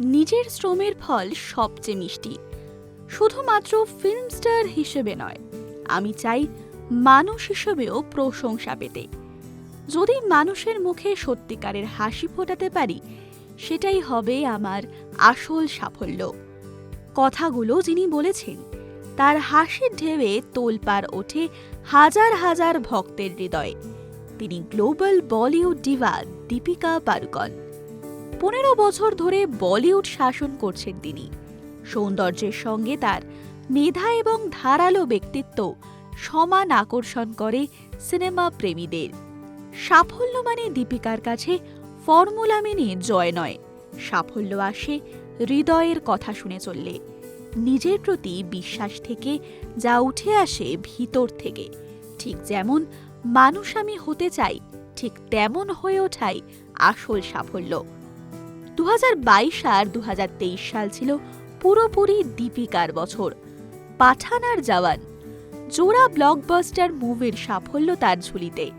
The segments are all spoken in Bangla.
নিজের শ্রমের ফল সবচেয়ে মিষ্টি। শুধুমাত্র ফিল্ম স্টার হিসেবে নয়, আমি চাই মানুষ হিসেবেও প্রশংসা পেতে। যদি মানুষের মুখে সত্যিকারের হাসি ফোটাতে পারি, সেটাই হবে আমার আসল সাফল্য। কথাগুলো যিনি বলেছেন, তার হাসির ঢেউয়ে তোলপার ওঠে হাজার হাজার ভক্তের হৃদয়ে। তিনি global Bollywood diva Deepika Padukone. পনেরো বছর ধরে বলিউড শাসন করছেন তিনি। সৌন্দর্যের সঙ্গে তার মেধা এবং ধারালো ব্যক্তিত্ব সমান আকর্ষণ করে সিনেমা প্রেমীদের। সাফল্য মানে দীপিকার কাছে ফর্মুলা মেনে জয় নয়। সাফল্য আসে হৃদয়ের কথা শুনে চললে। নিজের প্রতি বিশ্বাস থেকে যা উঠে আসে ভিতর থেকে। ঠিক যেমন মানুষ আমি হতে চাই, ঠিক তেমন হয়ে ওঠাই আসল সাফল্য। দু হাজার বাইশ আর দু হাজার তেইশ সাল ছিল পুরোপুরি দীপিকার বছর। পাঠান আর জওয়ান, জোড়া ব্লকবাস্টার মুভির সাফল্য তার ঝুলিতে।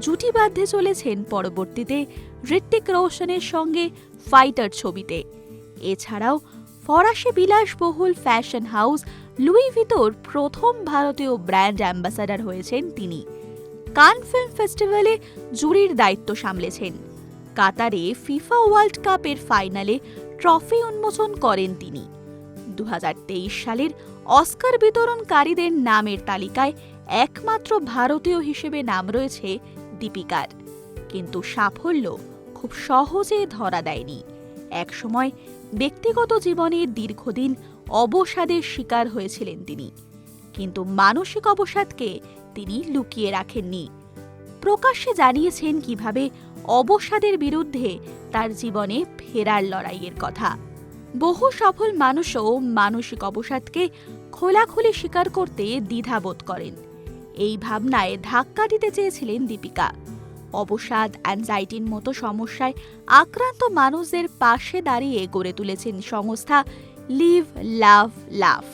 জুটি বাঁধতে চলেছেন পরবর্তীতে ঋত্বিক রোশনের সঙ্গে ফাইটার ছবিতে। এছাড়াও ফরাসি বিলাসবহুল ফ্যাশন হাউস লুই ভিতর প্রথম ভারতীয় ব্র্যান্ড অ্যাম্বাসাডার হয়েছেন তিনি। কান ফিল্ম ফেস্টিভ্যালে জুরির দায়িত্ব সামলেছেন। কাতারে ফিফা ওয়ার্ল্ড কাপের ফাইনালে ট্রফি উন্মোচন করেন তিনি। দু হাজার তেইশ সালের অস্কার বিতরণকারীদের নামের তালিকায় একমাত্র ভারতীয় হিসেবে নাম রয়েছে দীপিকার। কিন্তু সাফল্য খুব সহজে ধরা দেয়নি। একসময় ব্যক্তিগত জীবনে দীর্ঘদিন অবসাদের শিকার হয়েছিলেন তিনি। কিন্তু মানসিক অবসাদকে তিনি লুকিয়ে রাখেননি। প্রকাশ্যে জানিয়েছেন কীভাবে অবসাদের বিরুদ্ধে তার জীবনে ফেরার লড়াইয়ের কথা। বহু সফল মানুষও মানসিক অবসাদকে খোলাখুলি স্বীকার করতে দ্বিধাবোধ করেন। এই ভাবনায় ধাক্কা দিতে চেয়েছিলেন দীপিকা। অবসাদ অ্যাংজাইটির মতো সমস্যায় আক্রান্ত মানুষদের পাশে দাঁড়িয়ে গড়ে তুলেছেন সংস্থা লিভ লাভ লাভ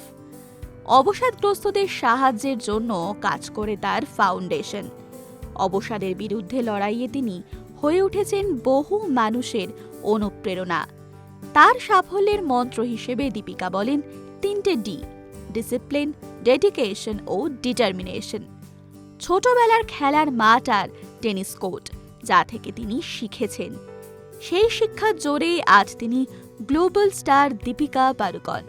অবসাদগ্রস্তদের সাহায্যের জন্য কাজ করে তার ফাউন্ডেশন অবসাদের বিরুদ্ধে লড়াইয়ে তিনি হয়ে উঠেছেন বহু মানুষের অনুপ্রেরণা। তার সাফল্যের মন্ত্র হিসেবে দীপিকা বলেন তিনটে ডি ডিসিপ্লিন ডেডিকেশন ও ডিটারমিনেশন ছোটবেলার খেলার মাঠ আর টেনিস কোর্ট, যা থেকে তিনি শিখেছেন। সেই শিক্ষার জোরেই আজ তিনি গ্লোবাল স্টার দীপিকা পাড়ুকন।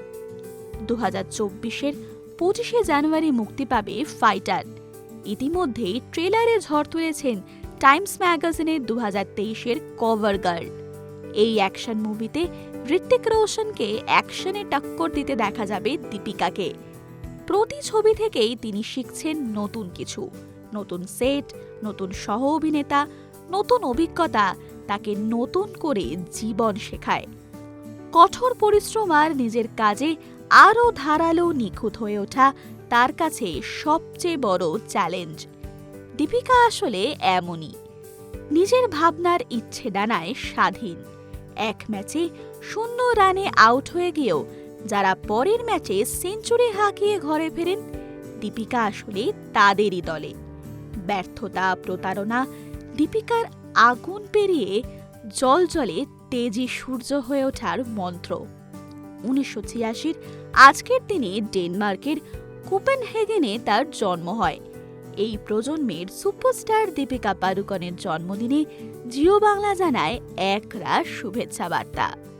দু হাজার চব্বিশের পঁচিশে জানুয়ারি মুক্তি পাবে ফাইটার। ইতিমধ্যেই ট্রেলারে ঝড় তুলেছেন টাইমস ম্যাগাজিনের দু হাজার তেইশের কভার গার্ল এই অ্যাকশন মুভিতে ঋত্বিক রোশনকে অ্যাকশনে টক্কর দিতে দেখা যাবে দীপিকাকে। প্রতি ছবি থেকেই তিনি শিখছেন নতুন কিছু। নতুন সেট, নতুন সহ অভিনেতা, নতুন অভিজ্ঞতা, তাকে নতুন করে জীবন শেখায়। কঠোর পরিশ্রম আর নিজের কাজে আরও ধারালো, নিখুঁত হয়ে ওঠা তার কাছে সবচেয়ে বড় চ্যালেঞ্জ। দীপিকা আসলে এমনই। নিজের ভাবনার ইচ্ছে ডানায় স্বাধীন। এক ম্যাচে শূন্য রানে আউট হয়ে গিয়েও যারা পরের ম্যাচে সেঞ্চুরি হাঁকিয়ে ঘরে ফেরেন, দীপিকা আসলে তাদেরই দলে। ব্যর্থতা, প্রতারণা দীপিকার আগুন পেরিয়ে জল জলে তেজি সূর্য হয়ে ওঠার মন্ত্র। উনিশশো ছিয়াশির আজকের দিনে ডেনমার্কের কোপেনহেগেনে তার জন্ম হয়। এই প্রজন্মের সুপারস্টার দীপিকা পাড়ুকনের জন্মদিনে জিও বাংলা জানায় এক রাশ শুভেচ্ছা বার্তা।